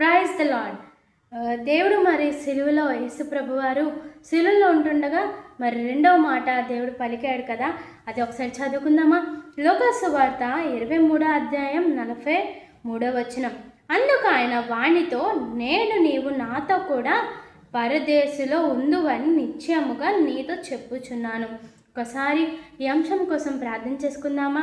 Praise the lord దేవుడు మరి సిలువలో యేసుప్రభు వారు సిలువలో ఉంటుండగా మరి రెండవ మాట దేవుడు పలికాడు కదా అది ఒకసారి చదువుకుందామా? లోకాసు వార్త ఇరవై మూడో అధ్యాయం నలభై మూడో వచనం. అందుకు ఆయన వాణితో నేను నీవు నాతో కూడా పరదేశిలో ఉందువని నిశ్చయముగా నీతో చెప్పుచున్నాను. ఒకసారి ఈ అంశం కోసం ప్రార్థన చేసుకుందామా?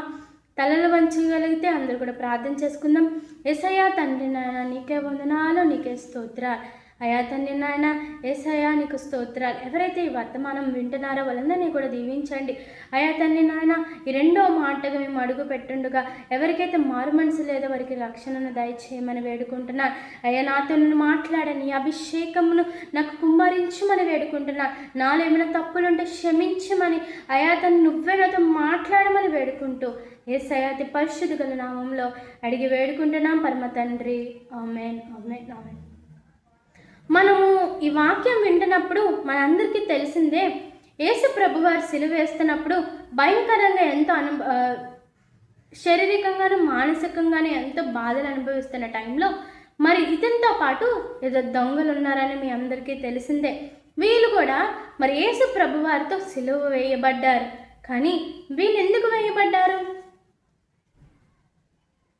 తలలు వంచగలిగితే అందరూ కూడా ప్రార్థన చేసుకుందాం. ఎసయ్యా తండ్రి నాయన నీకే వందనాలు నీకే స్తోత్రాలు. అయా తండ్రి నాయన ఏసయ్యా నీకు స్తోత్రాలు. ఎవరైతే ఈ వర్తమానం వింటున్నారో వాళ్ళందరినీ కూడా దీవించండి. అయా తండ్రి నాయన ఈ రెండో మాటగా మేము అడుగు పెట్టుండగా ఎవరికైతే మారు మనసు లేదో వారికి రక్షణను దయచేయమని వేడుకుంటున్నాను అయ్యా నాతో మాట్లాడని అభిషేకమును నాకు కుమ్మరించమని వేడుకుంటున్నాను నాలో ఏమైనా తప్పులుంటే క్షమించమని అయా తను నువ్వే నాతో మాట్లాడమని వేడుకుంటూ ఏ అతి పరిశుద్ధి గల నామంలో అడిగి వేడుకుంటున్నాం. పరమ తండ్రి. Amen amen amen. మనము ఈ వాక్యం వింటున్నప్పుడు మనందరికీ తెలిసిందే యేసు ప్రభు వారు సిలువ వేస్తున్నప్పుడు భయంకరంగా ఎంతో అను శారీరకంగాను మానసికంగాను ఎంతో బాధలు అనుభవిస్తున్న టైంలో మరి ఇతనితో పాటు ఏదో దొంగలు ఉన్నారని మీ అందరికీ తెలిసిందే. వీళ్ళు కూడా మరి యేసు ప్రభు వారితో సిలువ వేయబడ్డారు. కానీ వీళ్ళు ఎందుకు వేయబడ్డారు?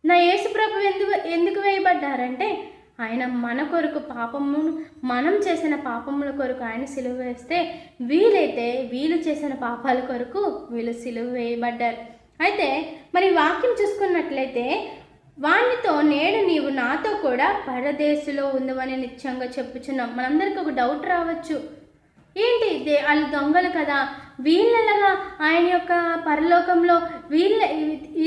నా యేసు ప్రభు ఎందుకు ఎందుకు వేయబడ్డారంటే ఆయన మన కొరకు పాపమును మనం చేసిన పాపముల కొరకు ఆయన సిలువ వేస్తే వీలైతే వీళ్ళు చేసిన పాపాల కొరకు వీళ్ళు సిలువ వేయబడ్డారు. అయితే మరి వాక్యం చూసుకున్నట్లయితే వాణ్ణితో నేడు నీవు నాతో కూడా పరదేశులో ఉందవని నిత్యంగా చెప్పుచున్నాం. మనందరికీ ఒక డౌట్ రావచ్చు. ఏంటి దే వాళ్ళు దొంగలు కదా? వీళ్ళలాగా ఆయన యొక్క పరలోకంలో వీళ్ళ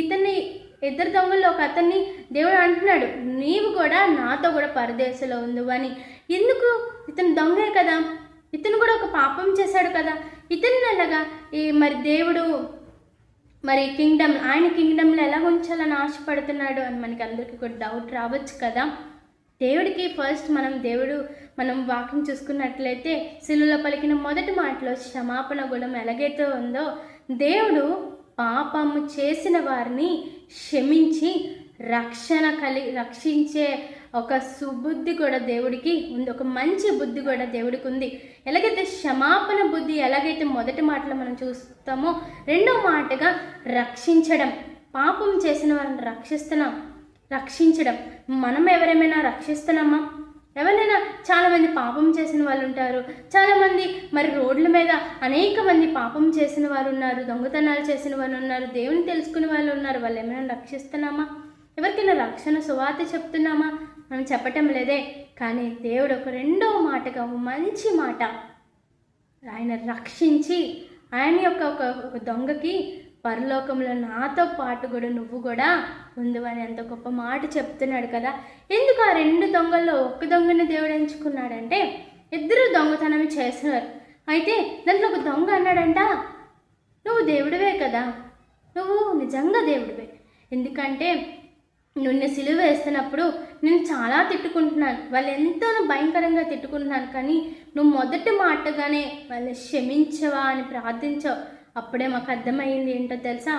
ఇతన్ని ఇద్దరు దొంగల్లో ఒక అతన్ని దేవుడు అంటున్నాడు నీవు కూడా నాతో కూడా పరదేశంలో ఉండు అని. ఎందుకు? ఇతను దొంగే కదా. ఇతను కూడా ఒక పాపం చేశాడు కదా. ఇతన్ని అలాగా ఈ మరి దేవుడు మరి కింగ్డమ్ ఆయన కింగ్డమ్లో ఎలా ఉంచాలని ఆశపడుతున్నాడు అని మనకి అందరికీ కూడా డౌట్ రావచ్చు కదా. దేవుడికి ఫస్ట్ మనం దేవుడు మనం వాక్యం చూసుకున్నట్లయితే శిలులో పలికిన మొదటి మాటలో క్షమాపణ గుణం ఎలాగైతే ఉందో దేవుడు పాపము చేసిన వారిని క్షమించి రక్షణ కలి రక్షించే ఒక సుబుద్ధి కూడా దేవుడికి ఉంది. ఒక మంచి బుద్ధి కూడా దేవుడికి ఉంది. ఎలాగైతే క్షమాపణ బుద్ధి ఎలాగైతే మొదటి మాటలో మనం చూస్తామో రెండో మాటగా రక్షించడం. పాపం చేసిన వారిని రక్షిస్తున్నాం. రక్షించడం. మనం ఎవరేమైనా రక్షిస్తున్నామా? ఎవరైనా చాలామంది పాపం చేసిన వాళ్ళు ఉంటారు. చాలామంది మరి రోడ్ల మీద అనేక మంది పాపం చేసిన వారు ఉన్నారు దొంగతనాలు చేసిన వాళ్ళు ఉన్నారు దేవుని తెలుసుకునే వాళ్ళు ఉన్నారు. వాళ్ళు ఏమైనా రక్షిస్తున్నామా? ఎవరికైనా రక్షణ సువార్త చెప్తున్నామా? మనం చెప్పటం లేదే. కానీ దేవుడు ఒక రెండో మాటగా ఒక మంచి మాట ఆయన రక్షించి ఆయన యొక్క ఒక ఒక దొంగకి పరలోకంలో నాతో పాటు కూడా నువ్వు కూడా ముందు అని ఎంత గొప్ప మాట చెప్తున్నాడు కదా. ఎందుకు ఆ రెండు దొంగల్లో ఒక్క దొంగని దేవుడు ఎంచుకున్నాడంటే? ఇద్దరు దొంగతనం చేస్తున్నారు. అయితే దాంట్లో ఒక దొంగ అన్నాడంట నువ్వు దేవుడివే కదా. నువ్వు నిజంగా దేవుడివే. ఎందుకంటే నిన్ను సిలువ వేస్తున్నప్పుడు నేను చాలా తిట్టుకుంటున్నాను. వాళ్ళు ఎంతో భయంకరంగా తిట్టుకుంటున్నాను కానీ నువ్వు మొదటి మాటగానే వాళ్ళు క్షమించవా అని ప్రార్థించావు. అప్పుడే మాకు అర్థమైంది ఏంటో తెలుసా?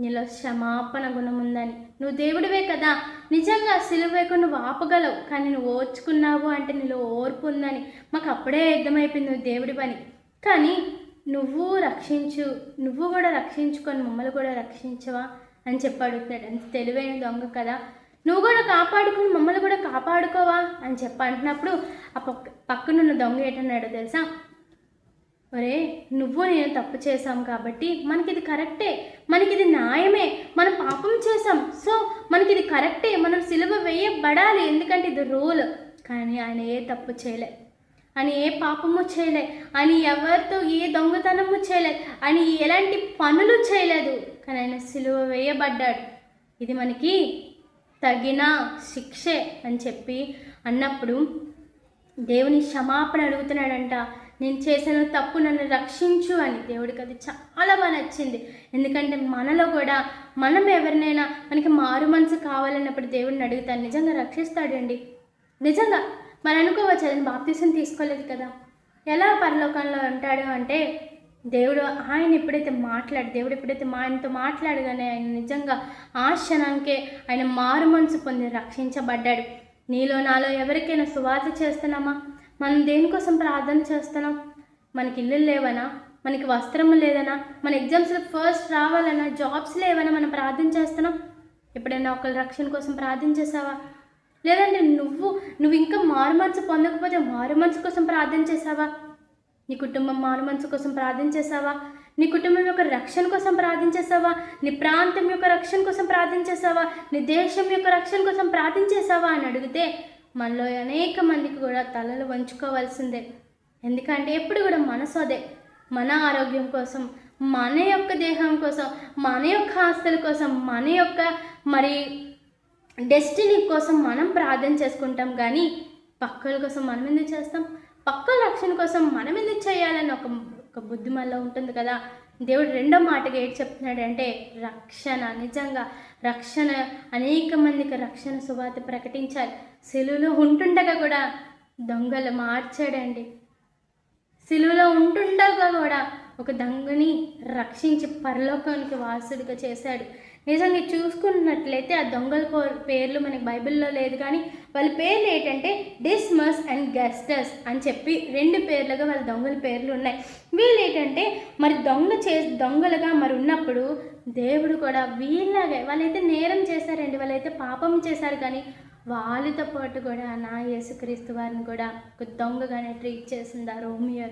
నీలో క్షమాపణ గుణం ఉందని. నువ్వు దేవుడివే కదా. నిజంగా సిలువ నువ్వు ఆపగలవు. కానీ నువ్వు ఓర్చుకున్నావు అంటే నీలో ఓర్పు ఉందని. మాకు అప్పుడే అర్థమైపోయింది నువ్వు దేవుడి పని. కానీ నువ్వు రక్షించు నువ్వు కూడా రక్షించుకొని మమ్మల్ని కూడా రక్షించవా అని చెప్పి అడుగుతున్నాడు. ఎంత తెలివైన దొంగ కదా. నువ్వు కూడా కాపాడుకుని మమ్మల్ని కూడా కాపాడుకోవా అని చెప్పి అంటున్నప్పుడు ఆ పక్క పక్కనున్న దొంగ ఏంటన్నాడో తెలుసా? ఒరే నువ్వు నేను తప్పు చేశాం కాబట్టి మనకిది కరెక్టే మనకిది న్యాయమే మనం పాపం చేసాం సో మనకిది కరెక్టే మనం సిలువ వేయబడాలి ఎందుకంటే ఇది రూల్. కానీ ఆయన ఏ తప్పు చేయలే. అని ఏ పాపము చేయలే. అని ఎవరితో ఏ దొంగతనము చేయలేదు అని ఎలాంటి పనులు చేయలేదు. కానీ ఆయన సిలువ వేయబడ్డాడు. ఇది మనకి తగిన శిక్షే అని చెప్పి అన్నప్పుడు దేవుని క్షమాపణ అడుగుతున్నాడంట. నేను చేసిన తప్పు నన్ను రక్షించు అని దేవుడికి అది చాలా బాగా నచ్చింది. ఎందుకంటే మనలో కూడా మనం ఎవరినైనా మనకి మారు మనసు కావాలన్నప్పుడు దేవుడిని అడుగుతాను నిజంగా రక్షిస్తాడండి నిజంగా? మనం అనుకోవచ్చు అతను బాప్తీసం తీసుకోలేదు కదా. ఎలా పరలోకంలో ఉంటాడు అంటే దేవుడు ఆయన ఎప్పుడైతే మాట్లాడు దేవుడు ఎప్పుడైతే మా ఆయనతో మాట్లాడగానే ఆయన నిజంగా ఆ క్షణానికే ఆయన మారు మనసు పొంది రక్షించబడ్డాడు. నీలో నాలో ఎవరికైనా సువార్త చేస్తున్నామా? మనం దేనికోసం ప్రార్థన చేస్తున్నాం? మనకి ఇల్లు లేవనా? మనకి వస్త్రం లేదనా? మన ఎగ్జామ్స్లో ఫస్ట్ రావాలన్నా జాబ్స్ లేవనా మనం ప్రార్థన చేస్తున్నాం? ఎప్పుడైనా ఒకరి రక్షణ కోసం ప్రార్థన చేసావా? లేదంటే నువ్వు నువ్వు ఇంకా మారు మనసు పొందకపోతే మారు మనసు కోసం ప్రార్థన చేసావా? నీ కుటుంబం మారు మనసు కోసం ప్రార్థన చేసావా? నీ కుటుంబం యొక్క రక్షణ కోసం ప్రార్థన చేసావా? నీ ప్రాంతం యొక్క రక్షణ కోసం ప్రార్థన చేసావా? నీ దేశం యొక్క రక్షణ కోసం ప్రార్థన చేసావా అని అడిగితే మనలో అనేక మందికి కూడా తలలు వంచుకోవాల్సిందే. ఎందుకంటే ఎప్పుడు కూడా మనసు అదే. మన ఆరోగ్యం కోసం మన యొక్క దేహం కోసం మన యొక్క ఆస్తుల కోసం మన యొక్క మరి డెస్టినీ కోసం మనం ప్రార్థన చేసుకుంటాం. కానీ పక్కల కోసం మనం ఎందుకు చేస్తాం? పక్కల రక్షణ కోసం మనం ఎందుకు చేయాలని ఒక ఒక బుద్ధి మనలో ఉంటుంది కదా. దేవుడు రెండో మాటగా ఏం చెప్తున్నాడు అంటే రక్షణ నిజంగా రక్షణ అనేక మందికి రక్షణ సువార్త ప్రకటించాలి. సెలువులో ఉంటుండగా కూడా దొంగలు మార్చాడండి. సిలువలో ఉంటుండగా కూడా ఒక దొంగని రక్షించి పరలోకానికి వాసుడిగా చేశాడు. నిజంగా చూసుకున్నట్లయితే ఆ దొంగల పేర్లు మనకి బైబిల్లో లేదు కానీ వాళ్ళ పేర్లు ఏంటంటే డిస్మస్ అండ్ గెస్టస్ అని చెప్పి రెండు పేర్లుగా వాళ్ళ దొంగల పేర్లు ఉన్నాయి. వీళ్ళు ఏంటంటే మరి దొంగ చే దొంగలుగా మరి ఉన్నప్పుడు దేవుడు కూడా వీళ్ళలాగే వాళ్ళైతే నేరం చేశారండి. వాళ్ళైతే పాపం చేశారు కానీ వాళ్ళతో పాటు కూడా నా యేసుక్రీస్తు వారిని కూడా ఒక దొంగగానే ట్రీట్ చేసింది ఆ రోమియో.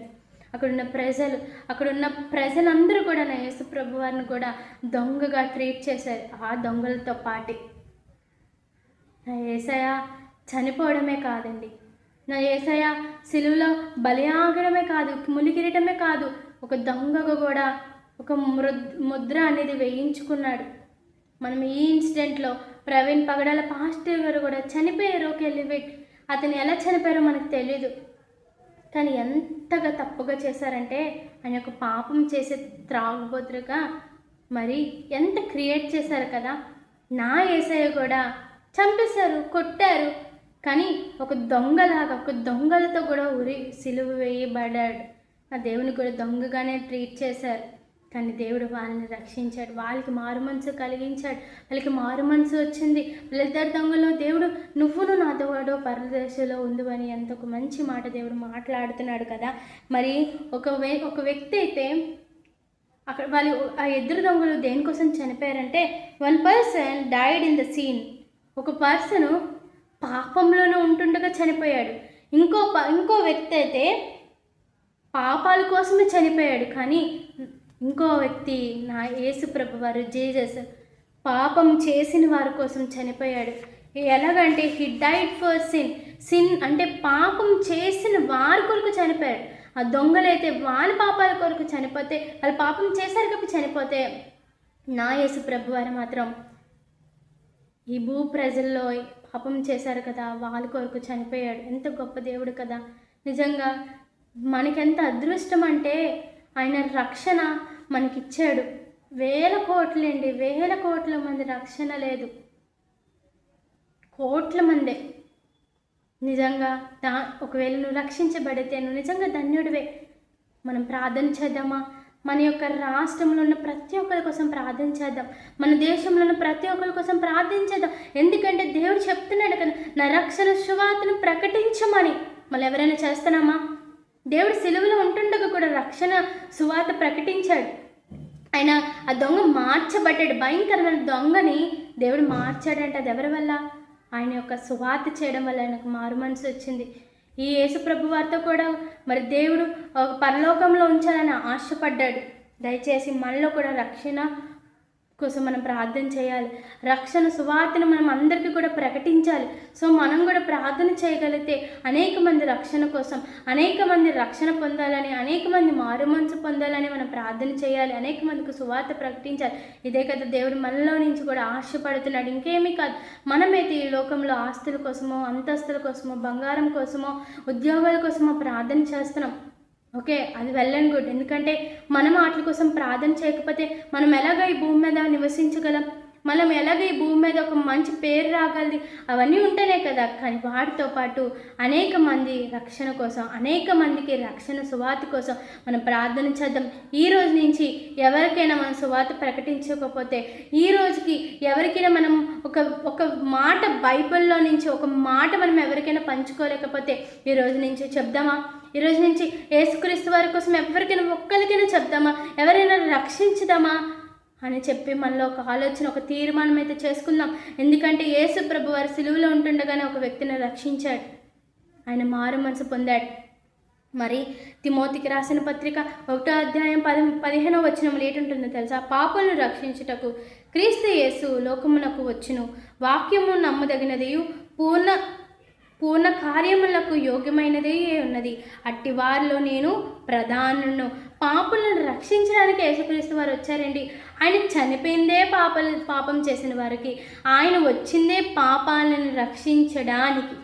అక్కడున్న ప్రజలు అక్కడున్న ప్రజలందరూ కూడా నా యేసు ప్రభు వారిని కూడా దొంగగా ట్రీట్ చేశారు ఆ దొంగలతో పాటి. నా ఏసయ చనిపోవడమే కాదండి. నా ఏసయ సిలువలో బలియాగడమే కాదు ములిగిరటమే కాదు ఒక దొంగగా కూడా ఒక మృ ముద్ర అనేది వేయించుకున్నాడు. మనం ఈ ఇన్సిడెంట్లో ప్రవీణ్ పగడాల పాస్టర్ గారు కూడా చనిపోయారు ఒక ఎలివేట్ అతను ఎలా చనిపోయారో మనకు తెలియదు కానీ ఎంతగా తప్పుగా చేశారంటే ఆయన యొక్క పాపం చేసే త్రాగుబోతురుగా మరి ఎంత క్రియేట్ చేశారు కదా. నా ఏసయ్య కూడా చంపేశారు కొట్టారు. కానీ ఒక దొంగలాగా ఒక దొంగలతో కూడా ఉరి సిలువ వేయబడ్డాడు. ఆ దేవుని కూడా దొంగగానే ట్రీట్ చేశారు. కానీ దేవుడు వాళ్ళని రక్షించాడు. వాళ్ళకి మారు మనసు కలిగించాడు. వాళ్ళకి మారు మనసు వచ్చింది. వాళ్ళిద్దరు దొంగలో దేవుడు నువ్వును నాతోడో వాడు పరదేశంలో ఉందని ఎంత ఒక మంచి మాట దేవుడు మాట్లాడుతున్నాడు కదా. మరి ఒక వే ఒక వ్యక్తి అయితే అక్కడ వాళ్ళు ఆ ఇద్దరు దొంగలు దేనికోసం చనిపోయారంటే one person died in the sin. ఒక పర్సన్ పాపంలోనే ఉంటుండగా చనిపోయాడు. ఇంకో ప- ఇంకో వ్యక్తి అయితే పాపాల కోసమే చనిపోయాడు. కానీ ఇంకో వ్యక్తి నా యేసు ప్రభు వారు జీజస్ పాపం చేసిన వారి కోసం చనిపోయాడు. ఎలాగంటే he died for sin sin అంటే పాపం చేసిన వారి కొరకు చనిపోయాడు. ఆ దొంగలైతే వాని పాపాల కొరకు చనిపోతే వాళ్ళు పాపం చేశారు కాబట్టి చనిపోతే నా యేసు ప్రభు వారు మాత్రం ఈ భూ ప్రజల్లో పాపం చేశారు కదా వాళ్ళ కొరకు చనిపోయాడు. ఎంత గొప్ప దేవుడు కదా. నిజంగా మనకెంత అదృష్టం అంటే ఆయన రక్షణ మనకిచ్చాడు. వేల కోట్లండి వేల కోట్ల మంది రక్షణ లేదు. కోట్ల మందే. నిజంగా దా ఒకవేళ నువ్వు రక్షించబడితే నువ్వు నిజంగా ధన్యుడివే. మనం ప్రార్థన చేద్దామా? మన యొక్క రాష్ట్రంలో ఉన్న ప్రతి ఒక్కరి కోసం ప్రార్థన చేద్దాం. మన దేశంలో ఉన్న ప్రతి ఒక్కరి కోసం ప్రార్థన చేద్దాం. ఎందుకంటే దేవుడు చెప్తున్నాడు కదా నా రక్షణ శువార్తను ప్రకటించమని. మళ్ళీ ఎవరైనా చేస్తున్నామా దేవుడు సిలువలో ఉంటుండగా కూడా రక్షణ సువార్త ప్రకటించాడు. ఆయన ఆ దొంగ మార్చబడ్డాడు. భయంకరమైన దొంగని దేవుడు మార్చాడంట. అది ఎవరి వల్ల? ఆయన యొక్క సువార్త చేయడం వల్ల ఆయనకు మారు మనసు వచ్చింది. ఈ యేసు ప్రభు వారితో కూడా మరి దేవుడు పరలోకంలో ఉంచాలని ఆశపడ్డాడు. దయచేసి మనలో కూడా రక్షణ కోసం మనం ప్రార్థన చేయాలి. రక్షణ సువార్తను మనం అందరికీ కూడా ప్రకటించాలి. సో మనం కూడా ప్రార్థన చేయగలిగితే అనేక మంది రక్షణ కోసం అనేక మంది రక్షణ పొందాలని అనేక మంది మారు మనసు పొందాలని మనం ప్రార్థన చేయాలి. అనేక మందికి సువార్త ప్రకటించాలి. ఇదే కదా దేవుడు మనలో నుంచి కూడా ఆశపడుతున్నాడు. ఇంకేమీ కాదు. మనమైతే ఈ లోకంలో ఆస్తుల కోసమో అంతస్తుల కోసమో బంగారం కోసమో ఉద్యోగాల కోసమో ప్రార్థన చేస్తున్నాం. ఓకే అది వెల్ అండ్ గుడ్ ఎందుకంటే మనం వాటి కోసం ప్రార్థన చేయకపోతే మనం ఎలాగ ఈ భూమి మీద నివసించగలం? మనం ఎలాగ ఈ భూమి మీద ఒక మంచి పేరు రాగలది? అవన్నీ ఉంటేనే కదా. కానీ వాటితో పాటు అనేక మంది రక్షణ కోసం అనేక మందికి రక్షణ సువాత కోసం మనం ప్రార్థన చేద్దాం. ఈ రోజు నుంచి ఎవరికైనా మనం సువాత ప్రకటించకపోతే ఈ రోజుకి ఎవరికైనా మనం ఒక ఒక మాట బైబిల్లో నుంచి ఒక మాట మనం ఎవరికైనా పంచుకోలేకపోతే ఈ రోజు నుంచి చెప్దామా? ఈ రోజు నుంచి యేసుక్రీస్తు వారి కోసం ఎవరికైనా ఒక్కరికైనా చెప్దామా? ఎవరైనా రక్షించుదామా? అని చెప్పి మనలో ఒక ఆలోచన ఒక తీర్మానం అయితే చేసుకుందాం. ఎందుకంటే యేసు ప్రభు వారి సిలువలో ఉంటుండగానే ఒక వ్యక్తిని రక్షించాడు. ఆయన మారు మనసు పొందాడు. మరి తిమోతికి రాసిన పత్రిక ఒకటో అధ్యాయం పది పదిహేనో వచనములు ఏంటుంటుందో తెలుసా? పాపలను రక్షించుటకు క్రీస్తు యేసు లోకమునకు వచ్చును. వాక్యము నమ్మదగినదియు పూర్ణ పూర్ణ కార్యములకు యోగ్యమైనదే ఉన్నది. అట్టి వారిలో నేను ప్రధానును పాపులను రక్షించడానికి యేసుక్రీస్తు వారు వచ్చారండి. ఆయన చనిపోయిందే పాపలు పాపం చేసిన వారికి. ఆయన వచ్చిందే పాపాలను రక్షించడానికి.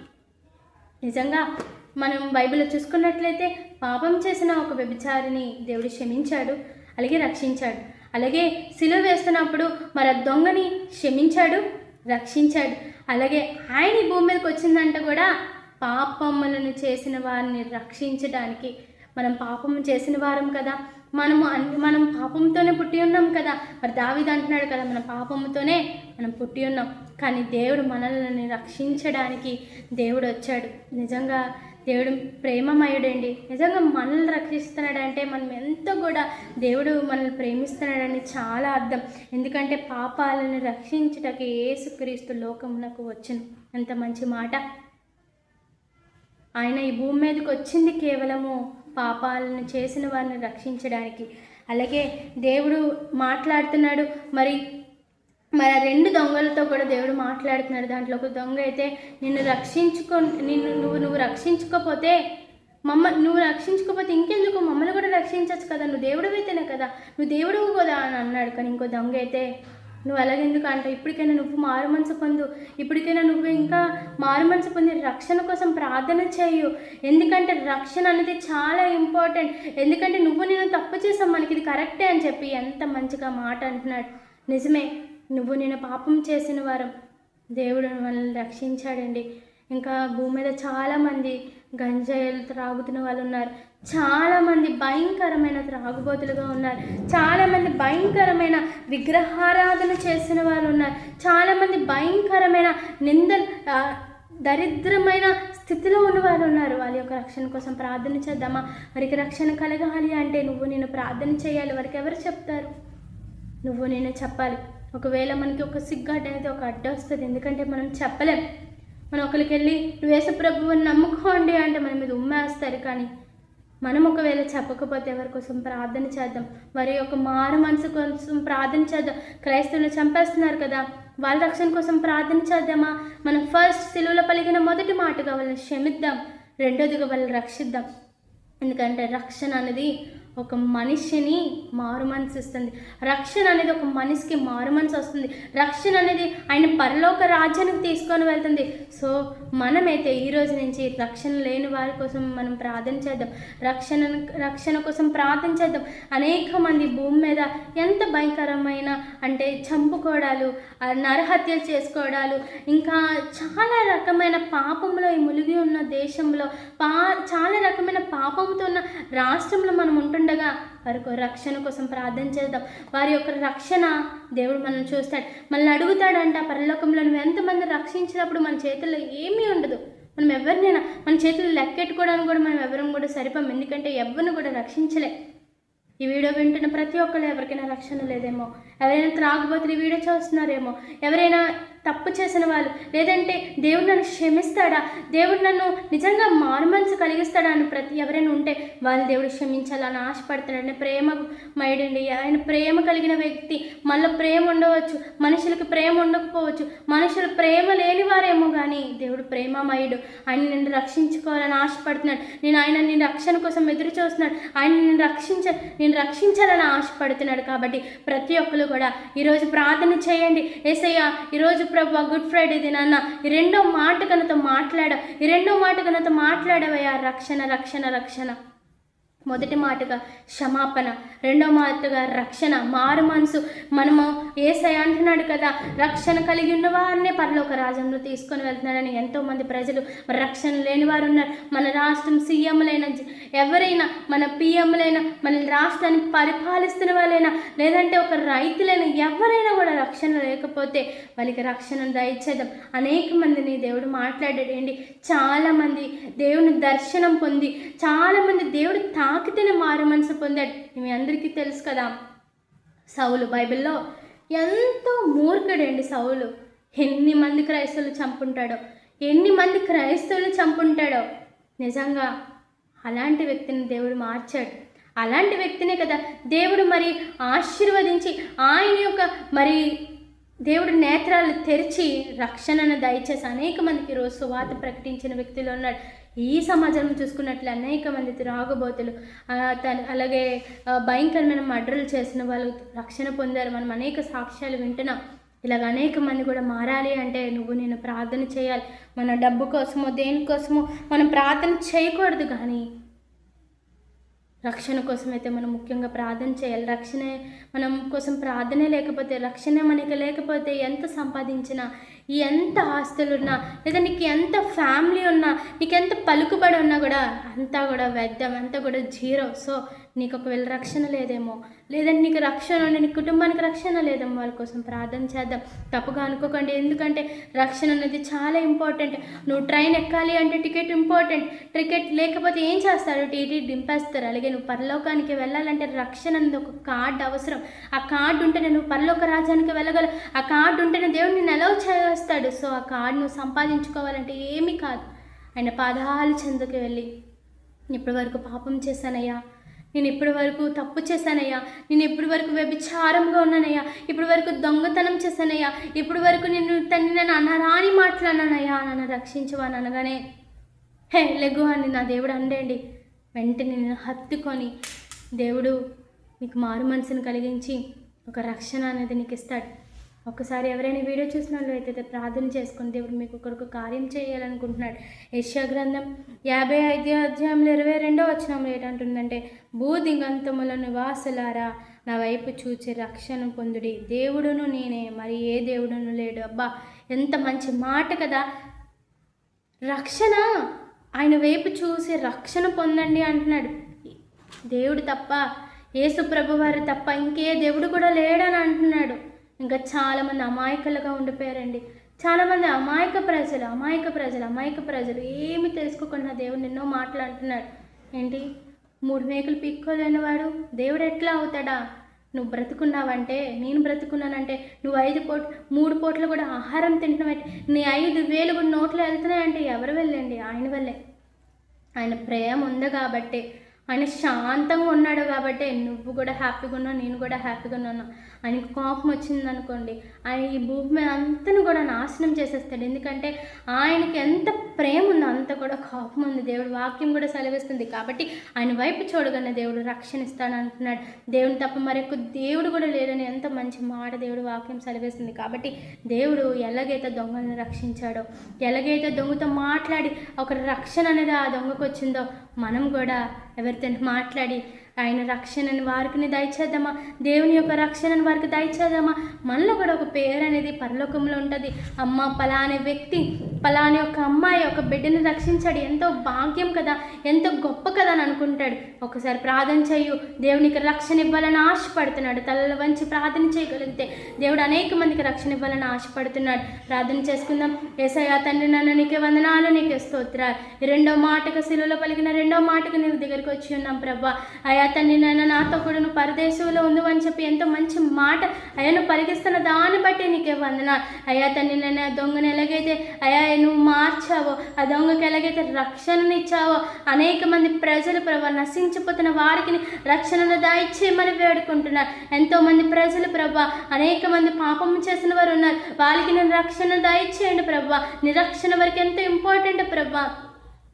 నిజంగా మనం బైబిల్లో చూసుకున్నట్లయితే పాపం చేసిన ఒక వ్యభిచారిని దేవుడు క్షమించాడు అలాగే రక్షించాడు. అలాగే సిలువ వేస్తున్నప్పుడు మరి దొంగని క్షమించాడు. రక్షించాడు. అలాగే ఆయన ఈ భూమి మీదకి వచ్చిందంట కూడా పాపములను చేసిన వారిని రక్షించడానికి. మనం పాపం చేసిన వారం కదా. మనము అన్- మనం పాపంతోనే పుట్టి ఉన్నాం కదా. మరి దావిది అంటున్నాడు కదా మన పాపముతోనే మనం పుట్టి ఉన్నాం. కానీ దేవుడు మనల్ని రక్షించడానికి దేవుడు వచ్చాడు. నిజంగా దేవుడు ప్రేమమయుడండి. నిజంగా మనల్ని రక్షిస్తున్నాడంటే మనం ఎంతో కూడా దేవుడు మనల్ని ప్రేమిస్తున్నాడని చాలా అర్థం. ఎందుకంటే పాపాలను రక్షించుటకి ఏసుక్రీస్తు లోకమునకు వచ్చును. ఎంత మంచి మాట. ఆయన ఈ భూమి మీదకి వచ్చింది కేవలము పాపాలను చేసిన వారిని రక్షించడానికి. అలాగే దేవుడు మాట్లాడుతున్నాడు మరి మరి ఆ రెండు దొంగలతో కూడా దేవుడు మాట్లాడుతున్నాడు. దాంట్లో ఒక దొంగ అయితే నిన్ను రక్షించుకో నిన్ను నువ్వు నువ్వు రక్షించుకోపోతే మమ్మ నువ్వు రక్షించుకోకపోతే ఇంకెందుకు? మమ్మల్ని కూడా రక్షించవచ్చు కదా. నువ్వు దేవుడు అయితేనే కదా. నువ్వు దేవుడు కదా అని అన్నాడు. కానీ ఇంకో దొంగ అయితే నువ్వు అలాగెందుకు అంటావు ఇప్పటికైనా నువ్వు మారు మనసు పొందు. ఇప్పటికైనా నువ్వు ఇంకా మారు మనసు పొంది రక్షణ కోసం ప్రార్థన చేయు. ఎందుకంటే రక్షణ అనేది చాలా ఇంపార్టెంట్. ఎందుకంటే నువ్వు నేను తప్పు చేసావు మనకి ఇది కరెక్టే అని చెప్పి ఎంత మంచిగా మాట అంటున్నాడు. నిజమే. నువ్వు నేను పాపం చేసిన వారం. దేవుడు మనల్ని రక్షించాడండి. ఇంకా భూమి మీద చాలామంది గంజాయిలు త్రాగుతున్న వాళ్ళు ఉన్నారు. చాలామంది భయంకరమైన త్రాగుబోతులుగా ఉన్నారు. చాలామంది భయంకరమైన విగ్రహారాధన చేసిన వాళ్ళు ఉన్నారు. చాలామంది భయంకరమైన నింద దరిద్రమైన స్థితిలో ఉన్నవారు ఉన్నారు. వాళ్ళ యొక్క రక్షణ కోసం ప్రార్థన చేద్దామా? వారికి రక్షణ కలగాలి అంటే నువ్వు నేను ప్రార్థన చేయాలి. వారికి ఎవరు చెప్తారు? నువ్వు నేను చెప్పాలి. ఒకవేళ మనకి ఒక సిగ్గాట అనేది ఒక అడ్డ వస్తుంది. ఎందుకంటే మనం చెప్పలేం. మనం ఒకరికి వెళ్ళి వేసప్రభువుని నమ్ముకోండి అంటే మన మీద ఉమ్మేస్తారు కానీ మనం ఒకవేళ చెప్పకపోతే ఎవరి కోసం ప్రార్థన చేద్దాం? వారి యొక్క మారు మనసు కోసం ప్రార్థన చేద్దాం? క్రైస్తవులు చంపేస్తున్నారు కదా? వాళ్ళ రక్షణ కోసం ప్రార్థన చేద్దామా? మనం ఫస్ట్ సెలవులో పలిగిన మొదటి మాటగా వాళ్ళని క్షమిద్దాం. రెండోదిగా వాళ్ళని రక్షిద్దాం. ఎందుకంటే రక్షణ అనేది ఒక మనిషిని మారు మనసు ఇస్తుంది. రక్షణ అనేది ఒక మనిషికి మారు మనసు వస్తుంది. రక్షణ అనేది ఆయన పరలోక రాజ్యానికి తీసుకొని వెళ్తుంది. సో మనమైతే ఈ రోజు నుంచి రక్షణ లేని వారి కోసం మనం ప్రార్థన చేద్దాం. రక్షణ రక్షణ కోసం ప్రార్థన చేద్దాం. అనేక మంది భూమి మీద ఎంత భయంకరమైన అంటే చంపుకోవడాలు నరహత్యలు చేసుకోవడాలు ఇంకా చాలా రకమైన పాపంలో ఈ మునిగి ఉన్న దేశంలో పా చాలా రకమైన పాపంతో ఉన్న రాష్ట్రంలో మనం ఉండగా వారి రక్షణ కోసం ప్రార్థన చేద్దాం. వారి యొక్క రక్షణ దేవుడు మనం చూస్తాడు. మనల్ని అడుగుతాడంట పరలోకంలో నువ్వు ఎంతమంది రక్షించినప్పుడు మన చేతుల్లో ఏమీ ఉండదు. మనం ఎవరినైనా మన చేతులు లెక్కెట్టుకోవడానికి కూడా మనం ఎవరం కూడా సరిపోం ఎందుకంటే ఎవరిని కూడా రక్షించలే. ఈ వీడియో వింటున్న ప్రతి ఒక్కరు ఎవరికైనా రక్షణ లేదేమో? ఎవరైనా త్రాగుబోతులు ఈ వీడియో చూస్తున్నారేమో? ఎవరైనా తప్పు చేసిన వాళ్ళు? లేదంటే దేవుడు నన్ను క్షమిస్తాడా? దేవుడు నన్ను నిజంగా మారుమనసు కలిగిస్తాడా అని ప్రతి ఎవరైనా ఉంటే వాళ్ళు దేవుడు క్షమించాలని ఆశపడుతున్నాడు ప్రేమ మైడండి. ఆయన ప్రేమ కలిగిన వ్యక్తి. మళ్ళీ ప్రేమ ఉండవచ్చు. మనుషులకి ప్రేమ ఉండకపోవచ్చు. మనుషులు ప్రేమ లేని వారేమో కానీ దేవుడు ప్రేమమయుడు. ఆయన నిన్ను రక్షించుకోవాలని ఆశపడుతున్నాడు. నేను ఆయన నీ రక్షణ కోసం ఎదురు చూస్తున్నాడు ఆయన నేను రక్షించ నేను రక్షించాలని ఆశపడుతున్నాడు కాబట్టి ప్రతి ఒక్కరు కూడా ఈరోజు ప్రార్థన చేయండి. ఏసయ్య ఈరోజు ప్రభు గుడ్ ఫ్రైడే దినాన్న ఈ రెండో మాట కనుతో మాట్లాడ ఈ రెండో మాట కనుతో మాట్లాడవయ్యా. రక్షణ రక్షణ రక్షణ. మొదటి మాటగా క్షమాపణ రెండో మాటగా రక్షణ మారు మనసు. మనము ఏసై అంటున్నాడు కదా రక్షణ కలిగి ఉన్నవారినే పరలోక రాజ్యంలో తీసుకొని వెళ్తున్నాడని ఎంతోమంది ప్రజలు రక్షణ లేని వారు ఉన్నారు. మన రాష్ట్రం సీఎంలైన ఎవరైనా మన పిఎంలైనా మన రాష్ట్రాన్ని పరిపాలిస్తున్న వాళ్ళైనా లేదంటే ఒక రైతులైనా ఎవరైనా కూడా రక్షణ లేకపోతే వాళ్ళకి రక్షణ దయచేద్దాం. అనేక మందిని దేవుడు మాట్లాడాడండి. చాలామంది దేవుని దర్శనం పొంది చాలామంది దేవుడు తా తాకితేనే మారు మనసు పొందాడు. మీ అందరికీ తెలుసు కదా సౌలు బైబిల్లో ఎంతో మూర్ఖుడండి సౌలు. ఎన్ని మంది క్రైస్తవులు చంపుంటాడో ఎన్ని మంది క్రైస్తవులు చంపుంటాడో. నిజంగా అలాంటి వ్యక్తిని దేవుడు మార్చాడు. అలాంటి వ్యక్తినే కదా దేవుడు మరి ఆశీర్వదించి ఆయన యొక్క మరి దేవుడు నేత్రాలు తెరిచి రక్షణను దయచేసి అనేక మందికి రోజు సువాత ప్రకటించిన వ్యక్తులు ఉన్నాడు. ఈ సమాజంలో చూసుకున్నట్లు అనేక మంది రాగబోతులు ఆ, అలాగే భయంకరమైన మర్డర్లు చేసిన వాళ్ళు రక్షణ పొందారు. మనం అనేక సాక్ష్యాలు వింటున్నాం. ఇలాగ అనేక మంది కూడా మారాలి అంటే నువ్వు నేను ప్రార్థన చేయాలి. మన డబ్బు కోసమో దేనికోసమో మనం ప్రార్థన చేయకూడదు కానీ రక్షణ కోసం అయితే మనం ముఖ్యంగా ప్రార్థన చేయాలి. రక్షణ మనం కోసం ప్రార్థనే లేకపోతే రక్షణ మనకి లేకపోతే ఎంత సంపాదించినా ఎంత ఆస్తులున్నా లేదా నీకు ఎంత ఫ్యామిలీ ఉన్నా నీకు ఎంత పలుకుబడి ఉన్నా కూడా అంతా కూడా వ్యర్థం అంతా కూడా జీరో. సో నీకు ఒకవేళ రక్షణ లేదేమో లేదంటే నీకు రక్షణ నీ కుటుంబానికి రక్షణ లేదేమో వాళ్ళ కోసం ప్రార్థన చేద్దాం. తప్పుగా అనుకోకండి. ఎందుకంటే రక్షణ అనేది చాలా ఇంపార్టెంట్ నువ్వు ట్రైన్ ఎక్కాలి అంటే టికెట్ ఇంపార్టెంట్ టికెట్ లేకపోతే ఏం చేస్తారు? టీటీ దింపేస్తారు. అలాగే నువ్వు పరలోకానికి వెళ్ళాలంటే రక్షణ అనేది ఒక కార్డు అవసరం. ఆ కార్డు ఉంటేనే నువ్వు పరలోక రాజ్యానికి వెళ్ళగలవు. ఆ కార్డు ఉంటేనే దేవుడు నిన్ను ఎలా చేస్తాడు. సో ఆ కార్డును సంపాదించుకోవాలంటే ఏమీ కాదు. ఆయన పాదాలు చెందుకు వెళ్ళి ఇప్పటి వరకు పాపం చేశానయ్యా. నేను ఇప్పటి వరకు తప్పు చేశానయ్యా. నేను ఇప్పటి వరకు వ్యభిచారంగా ఉన్నానయ్యా. ఇప్పటి వరకు దొంగతనం చేశానయ్యా. ఇప్పటి వరకు నేను తన్ని నన్ను అనరాని మాట్లాడానయ్యా నన్ను రక్షించవని అనగానే హే లెగ్గు అని నా దేవుడు అండండి వెంటనే నేను హత్తుకొని దేవుడు నీకు మారు మనసును కలిగించి ఒక రక్షణ అనేది నీకు ఇస్తాడు. ఒకసారి ఎవరైనా వీడియో చూసిన వాళ్ళు అయితే ప్రార్థన చేసుకుని దేవుడు మీకు ఒకరికి కార్యం చేయాలనుకుంటున్నాడు. యశ్యా గ్రంథం యాభై ఐదు అధ్యాయంలో ఇరవై రెండో వచనంలో ఏంటంటుందంటే భూదిగంతముల నివాసులారా నా వైపు చూచి రక్షణ పొందుడి. దేవుడును నేనే మరి ఏ దేవుడును లేడు. అబ్బా ఎంత మంచి మాట కదా. రక్షణ ఆయన వైపు చూసి రక్షణ పొందండి అంటున్నాడు. దేవుడు తప్ప యేసు ప్రభు వారు తప్ప ఇంకే దేవుడు కూడా లేడని అంటున్నాడు. ఇంకా చాలామంది అమాయకులుగా ఉండిపోయారండి. చాలామంది అమాయక ప్రజలు అమాయక ప్రజలు అమాయక ప్రజలు ఏమి తెలుసుకోకుండా దేవుడు ఎన్నో మాటలు అంటున్నాడు. ఏంటి? మూడు మేకలు పీక్కోలేని వాడు దేవుడు ఎట్లా అవుతాడా? నువ్వు బ్రతుకున్నావంటే నేను బ్రతుకున్నానంటే నువ్వు ఐదు పూట మూడు పూటలు కూడా ఆహారం తింటున్నావంటే నీ ఐదు వేలు కూడా నోట్లో వెళ్తున్నాయంటే ఎవరు వెళ్ళండి ఆయన వల్లే. ఆయన ప్రేమ ఉంది కాబట్టి ఆయన శాంతంగా ఉన్నాడు కాబట్టి నువ్వు కూడా హ్యాపీగా ఉన్నావు నేను కూడా హ్యాపీగా ఉన్నాను. ఆయనకు కోపం వచ్చింది అనుకోండి ఆయన ఈ భూమి మీద అంతను కూడా నాశనం చేసేస్తాడు. ఎందుకంటే ఆయనకి ఎంత ప్రేమ ఉందో అంత కూడా కోపం ఉంది. దేవుడు వాక్యం కూడా సెలవిస్తుంది కాబట్టి ఆయన వైపు చూడగానే దేవుడు రక్షణ ఇస్తాడు అంటున్నాడు. దేవుని తప్ప మరొక దేవుడు కూడా లేడని ఎంత మంచి మాట దేవుడు వాక్యం సెలవిస్తుంది కాబట్టి దేవుడు ఎలాగైతే దొంగలను రక్షించాడో ఎలాగైతే దొంగతో మాట్లాడి ఒక రక్షణ అనేది ఆ దొంగకు వచ్చిందో మనం కూడా ఎవరితో మాట్లాడి ఆయన రక్షణని వారికి దయచేద్దామా? దేవుని యొక్క రక్షణను వారికి దయచేద్దామా? మనలో కూడా ఒక పేరు అనేది పరలోకంలో ఉంటుంది. అమ్మ పలానే వ్యక్తి పలాని యొక్క అమ్మాయి ఒక బిడ్డని రక్షించాడు. ఎంతో భాగ్యం కదా ఎంతో గొప్ప కదా అని అనుకుంటాడు. ఒకసారి ప్రార్థన చేయు దేవునికి రక్షణ ఇవ్వాలని ఆశపడుతున్నాడు. తలలో వంచి ప్రార్థన చేయగలిగితే దేవుడు అనేక మందికి రక్షణ ఇవ్వాలని ఆశపడుతున్నాడు. ప్రార్థన చేసుకుందాం. ఏసయ్యా తండ్రి నన్ను నీకే వందనాలు నీకే స్తోత్రాలు. రెండో మాటకు శిలువలో పలికిన రెండో మాటకు నీవు దగ్గరికి వచ్చి ఉన్నాం ప్రభా. అయ్యా తండ్రి నాయన నాతో కూడా నువ్వు పరదేశంలో ఉంది అని చెప్పి ఎంతో మంచి మాట అయ్యా నువ్వు పరిగిస్తున్న దాన్ని బట్టి నీకే వందనాలు. అయ్యా తండ్రి నాయన దొంగను ఎలాగైతే అయ్యా నువ్వు మార్చావో ఆ దొంగకి ఎలాగైతే రక్షణనిచ్చావో అనేక మంది ప్రజలు ప్రభా నశించిపోతున్న వారికి రక్షణను దాయిచ్చేయమని వేడుకుంటున్నారు. ఎంతో మంది ప్రజలు ప్రభా అనేక మంది పాపం చేసిన వారు ఉన్నారు. వాళ్ళకి నేను రక్షణ దాయిచ్చేయండి ప్రభా. నిరక్షణ వరకు ఎంతో ఇంపార్టెంట్ ప్రభా.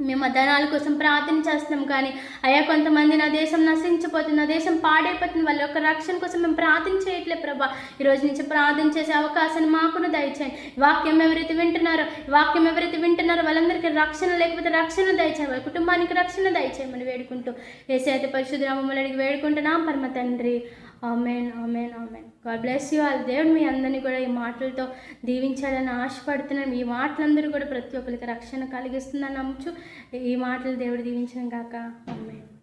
మేము ఆ ధనాల కోసం ప్రార్థన చేస్తున్నాం కానీ అయ్యా కొంతమంది నా దేశం నశించిపోతుంది నా దేశం పాడైపోతుంది వాళ్ళ యొక్క రక్షణ కోసం మేము ప్రార్థన చేయట్లేదు ప్రభా. ఈరోజు నుంచి ప్రార్థన చేసే అవకాశాన్ని మాకును దయచేయండి. వాక్యం ఎవరైతే వింటున్నారో వాక్యం ఎవరైతే వింటున్నారో వాళ్ళందరికీ రక్షణ లేకపోతే రక్షణ దయచేయండి. వాళ్ళ కుటుంబానికి రక్షణ దయచేయమని వేడుకుంటూ ఏసైతే అయితే పరిశుద్ధ రామమ్మని అడిగి వేడుకుంటున్నాం. పరమ తండ్రి amen amen amen. God bless you all దేవుడు మీ అందరినీ కూడా ఈ మాటలతో దీవించాలని ఆశపడుతున్నాను ఈ మాటలందరూ కూడా ప్రతి ఒక్కరికి రక్షణ కలిగిస్తుందని నమ్ముచు ఈ మాటలు దేవుడు దీవించడం కాక ఆమెన్.